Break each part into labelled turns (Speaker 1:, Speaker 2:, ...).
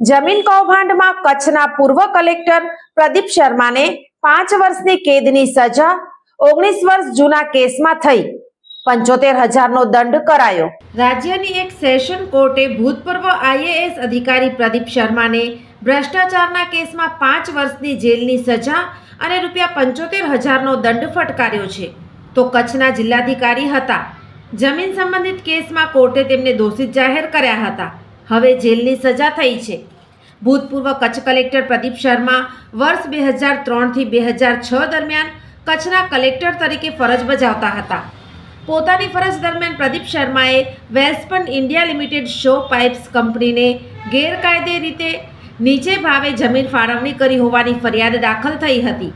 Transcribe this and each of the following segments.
Speaker 1: જમીન કૌભાંડમાં કચ્છના પૂર્વ કલેક્ટર પ્રદીપ શર્માને પાંચ વર્ષની કેદની સજા, ઓગણીસ વર્ષ જૂના કેસમાં થઈ. પંચોતેર હજારનો દંડ કરાયો. રાજ્યની એક સેશન કોર્ટે ભૂતપૂર્વ આઈએએસ અધિકારી પ્રદીપ શર્માને ભ્રષ્ટાચારના કેસમાં પાંચ વર્ષની જેલની સજા અને રૂપિયા પંચોતેર હજારનો દંડ ફટકાર્યો છે. તો કચ્છના જિલ્લાધિકારી હતા. જમીન સંબંધિત કેસમાં કોર્ટે તેમને દોષિત જાહેર કર્યા હતા. હવે જેલની સજા થઈ છે. ભૂતપૂર્વ કચ્છ કલેક્ટર પ્રદીપ શર્મા વર્ષ બે હજાર ત્રણથી બે હજાર છ દરમિયાન કચ્છના કલેક્ટર તરીકે ફરજ બજાવતા હતા. પોતાની ફરજ દરમિયાન પ્રદીપ શર્માએ Welspun India limited saw pipes કંપનીને ગેરકાયદે રીતે નીચે ભાવે જમીન ફાળવણી કરી હોવાની ફરિયાદ દાખલ થઈ હતી,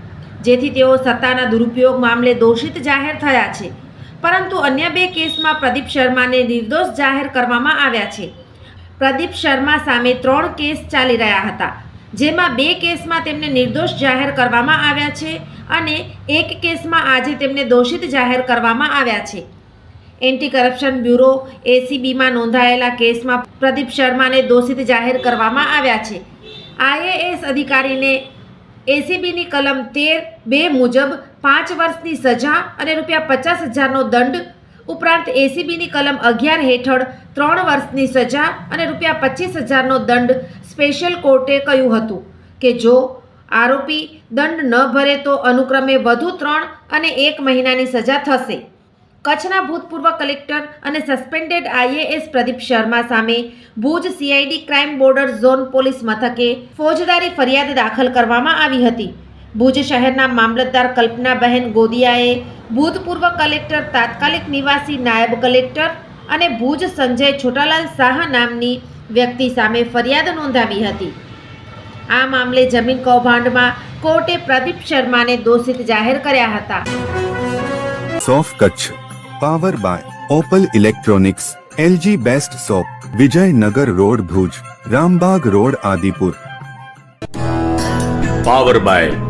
Speaker 1: જેથી તેઓ સત્તાના દુરુપયોગ મામલે દોષિત જાહેર થયા છે. પરંતુ અન્ય બે કેસમાં પ્રદીપ શર્માને નિર્દોષ જાહેર કરવામાં આવ્યા છે. પ્રદીપ શર્મા સામે ત્રણ કેસ ચાલી રહ્યા હતા, જેમાં બે કેસમાં તેમને નિર્દોષ જાહેર કરવામાં આવ્યા છે અને એક કેસમાં આજે તેમને દોષિત જાહેર કરવામાં આવ્યા છે. એન્ટી કરપ્શન બ્યુરો એસીબીમાં નોંધાયેલા કેસમાં પ્રદીપ શર્માને દોષિત જાહેર કરવામાં આવ્યા છે. આઈએએસ અધિકારીને એસીબીની કલમ તેર બે મુજબ પાંચ વર્ષની સજા અને રૂપિયા પચાસ હજારનો દંડ ઉપરાંત એસીબીની કલમ અગિયાર હેઠળ ત્રણ વર્ષની સજા અને રૂપિયા પચીસ હજારનો દંડ સ્પેશિયલ કોર્ટે કહ્યું હતું કે જો આરોપી દંડ ન ભરે તો અનુક્રમે વધુ ત્રણ અને એક મહિનાની સજા થશે. કચ્છના ભૂતપૂર્વ કલેક્ટર અને સસ્પેન્ડેડ આઈએએસ પ્રદીપ શર્મા સામે Bhuj CID crime border zone police મથકે ફોજદારી ફરિયાદ દાખલ કરવામાં આવી હતી. ભુજ શહેરના મામલતદાર કલ્પનાબહેન ગોદિયાએ ભૂતપૂર્વ કલેક્ટર તાત્કાલિક નિવાસી નાયબ કલેક્ટર અને ભુજ સંજય છોટાલાલ શાહ નામની વ્યક્તિ સામે ફરિયાદ નોંધાવી હતી. આ મામલે જમીન કૌભાંડમાં કોર્ટે પ્રદીપ શર્માને દોષિત જાહેર કર્યા હતા.
Speaker 2: સોફ Kutch power by Opal electronics LG best shop Vijaynagar road Bhuj Rambagh road Adipur.
Speaker 3: Power by